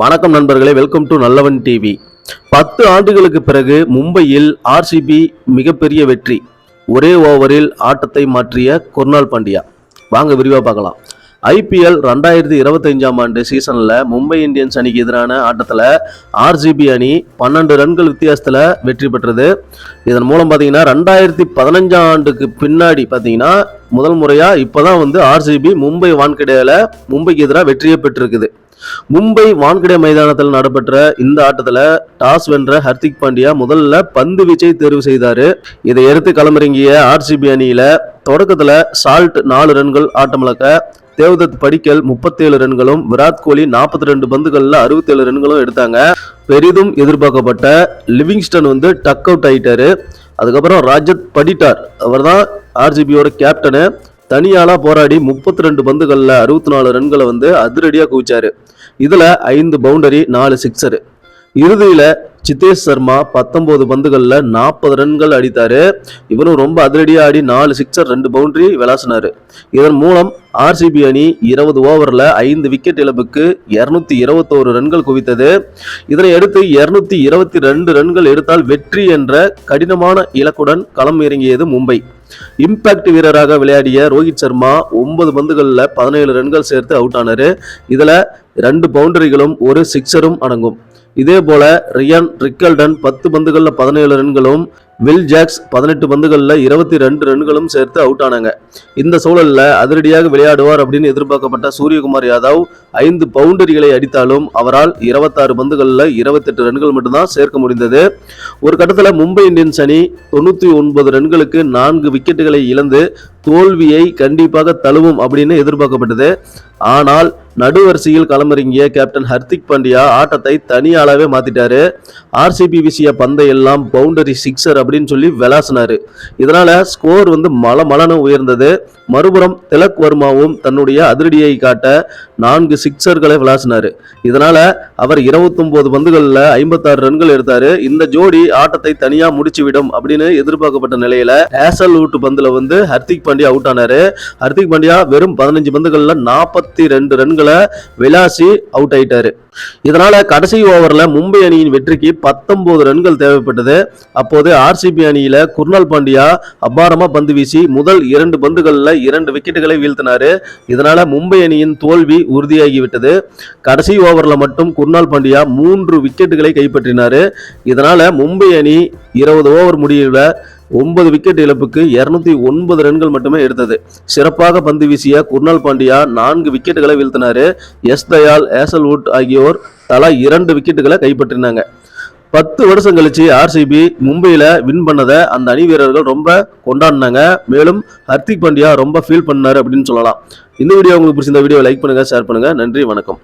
வணக்கம் நண்பர்களே welcome to நல்லவன் டிவி பத்து ஆண்டுகளுக்கு பிறகு மும்பையில் ஆர்சிபி மிகப்பெரிய வெற்றி. ஒரே ஓவரில் ஆட்டத்தை மாற்றிய குர்னால் பாண்டியா. வாங்க விரிவாக பார்க்கலாம். ஐபிஎல் ரெண்டாயிரத்தி இருபத்தஞ்சாம் ஆண்டு சீசனில் மும்பை இந்தியன்ஸ் அணிக்கு எதிரான ஆட்டத்தில் ஆர்சிபி அணி பன்னெண்டு ரன்கள் வித்தியாசத்தில் வெற்றி பெற்றது. இதன் மூலம் பார்த்தீங்கன்னா ரெண்டாயிரத்தி பதினஞ்சாம் ஆண்டுக்கு பின்னாடி பார்த்தீங்கன்னா முதல் முறையாக இப்போ தான் வந்து ஆர்சிபி மும்பை வான்கடையில் மும்பைக்கு எதிராக வெற்றியை பெற்றிருக்குது. மும்பை வான்கடை மைதானத்தில் நடைபெற்ற இந்த ஆட்டத்தில் டாஸ் வென்ற ஹர்திக் பாண்டியா முதல்ல பந்து வீச்சை தேர்வு செய்தார். இதை எடுத்து களமிறங்கிய ஆர்சிபி அணியில் தொடக்கத்தில் சால்ட் நாலு ரன்கள் ஆட்டமிழக்க தேவதத் படிக்கல் முப்பத்தேழு ரன்களும் விராட் கோலி நாற்பத்தி ரெண்டு பந்துகளில் அறுபத்தேழு ரன்களும் எடுத்தாங்க. பெரிதும் எதிர்பார்க்கப்பட்ட லிவிங்ஸ்டன் வந்து டக் அவுட் ஆயிட்டாரு. அதுக்கப்புறம் ராஜத் படிட்டார். அவர் தான் ஆர்சிபியோட கேப்டனு. தனியாளாக போராடி முப்பத்தி ரெண்டு பந்துகளில் அறுபத்தி நாலு ரன்களை வந்து அதிரடியாக குவிச்சாரு. இதில் ஐந்து பவுண்டரி நாலு சிக்ஸரு இறுதியில் சித்தேஷ் சர்மா பத்தொம்போது பந்துகளில் நாற்பது ரன்கள் அடித்தார். இவரும் ரொம்ப அதிரடியாக ஆடி நாலு சிக்ஸர் ரெண்டு பவுண்டரி விளாசினார். இதன் மூலம் ஆர்சிபி அணி இருபது ஓவரில் ஐந்து விக்கெட் இழப்புக்கு இரநூத்தி இருபத்தோரு ரன்கள் குவித்தது. இதனை அடுத்து இருபத்தி ரெண்டு ரன்கள் எடுத்தால் வெற்றி என்ற கடினமான இலக்குடன் களம் இறங்கியது மும்பை. இம்பாக்ட் வீரராக விளையாடிய ரோஹித் சர்மா ஒன்பது பந்துகளில் பதினேழு ரன்கள் சேர்த்து அவுட் ஆனார். இதில் ரெண்டு பவுண்டரிகளும் ஒரு சிக்ஸரும் அடங்கும். இதே போல ரியான் ரிக்கல்டன் பத்து பந்துகளில் பதினேழு ரன்களும் வில் ஜாக்ஸ் பதினெட்டு பந்துகளில் இருபத்தி ரெண்டு ரன்களும் சேர்த்து அவுட் ஆனாங்க. இந்த சூழலில் அதிரடியாக விளையாடுவார் அப்படின்னு எதிர்பார்க்கப்பட்ட சூரியகுமார் யாதவ் ஐந்து பவுண்டரிகளை அடித்தாலும் அவரால் இருபத்தாறு பந்துகளில் இருபத்தெட்டு ரன்கள் மட்டும்தான் சேர்க்க முடிந்தது. ஒரு கட்டத்தில் மும்பை இந்தியன்ஸ் அணி தொண்ணூற்றி ஒன்பது ரன்களுக்கு நான்கு விக்கெட்டுகளை இழந்து தோல்வியை கண்டிப்பாக தழுவும் அப்படின்னு எதிர்பார்க்கப்பட்டது. ஆனால் நடுவரிசையில் களமிறங்கிய கேப்டன் ஹர்திக் பாண்டியா ஆட்டத்தை தனியாளாவே மாத்திட்டாரு. ஆர்சிபி வீசிய பந்தை எல்லாம் பவுண்டரி சிக்ஸர் அப்படின்னு சொல்லி விளாசினாரு. இதனால ஸ்கோர் வந்து மல மலனு உயர்ந்தது. மறுபுறம் திலக் வர்மாவும் தன்னுடைய அதிரடியை காட்ட நான்கு சிக்ஸர்களை விளாசினாரு. இதனால அவர் இருபத்தொன்பது பந்துகளில் ஐம்பத்தாறு ரன்கள் எடுத்தாரு. இந்த ஜோடி ஆட்டத்தை தனியா முடிச்சுவிடும் அப்படின்னு எதிர்பார்க்கப்பட்ட நிலையில ஹேசல் ஊட்டு பந்துல வந்து ஹர்திக் பாண்டியா அவுட் ஆனாரு. ஹர்திக் பாண்டியா வெறும் பதினஞ்சு பந்துகளில் நாற்பத்தி ரெண்டு ரன்கள் விளாசி அவுட் ஆயிட்டாரு. இதனால கடைசி ஓவர்ல மும்பை அணியின் வெற்றிக்கு பத்தொன்பது ரன்கள் தேவைப்பட்டது. அப்போது ஆர்சிபி அணியில குர்னால் பாண்டியா அபாரமா பந்து வீசி முதல் இரண்டு பந்துகளில் இரண்டு விக்கெட்டுகளை வீழ்த்தினாரு. இதனால மும்பை அணியின் தோல்வி உறுதியாகிவிட்டது. கடைசி ஓவர்ல மட்டும் குர்னால் பாண்டியா மூன்று விக்கெட்டுகளை கைப்பற்றினாரு. இதனால மும்பை அணி இருபது ஓவர் முடிவில் ஒன்பது விக்கெட் இழப்புக்கு இருநூத்தி ஒன்பது ரன்கள் மட்டுமே எடுத்தது. சிறப்பாக பந்து வீசிய குர்னால் பாண்டியா நான்கு விக்கெட்டுகளை வீழ்த்தினாரு. எஸ் தயால் ஏசல்வுட் ஆகியோர் தலா இரண்டு விக்கெட்டுகளை கைப்பற்றினாங்க. பத்து வருஷம் கழிச்சு ஆர்சிபி மும்பையில் வின் பண்ணதை அந்த அணி வீரர்கள் ரொம்ப கொண்டாடினாங்க. மேலும் ஹர்திக் பாண்டியா ரொம்ப ஃபீல் பண்ணார் அப்படின்னு சொல்லலாம். இந்த வீடியோ உங்களுக்கு பிடிச்சிருந்த வீடியோ லைக் பண்ணுங்கள் ஷேர் பண்ணுங்கள் நன்றி வணக்கம்.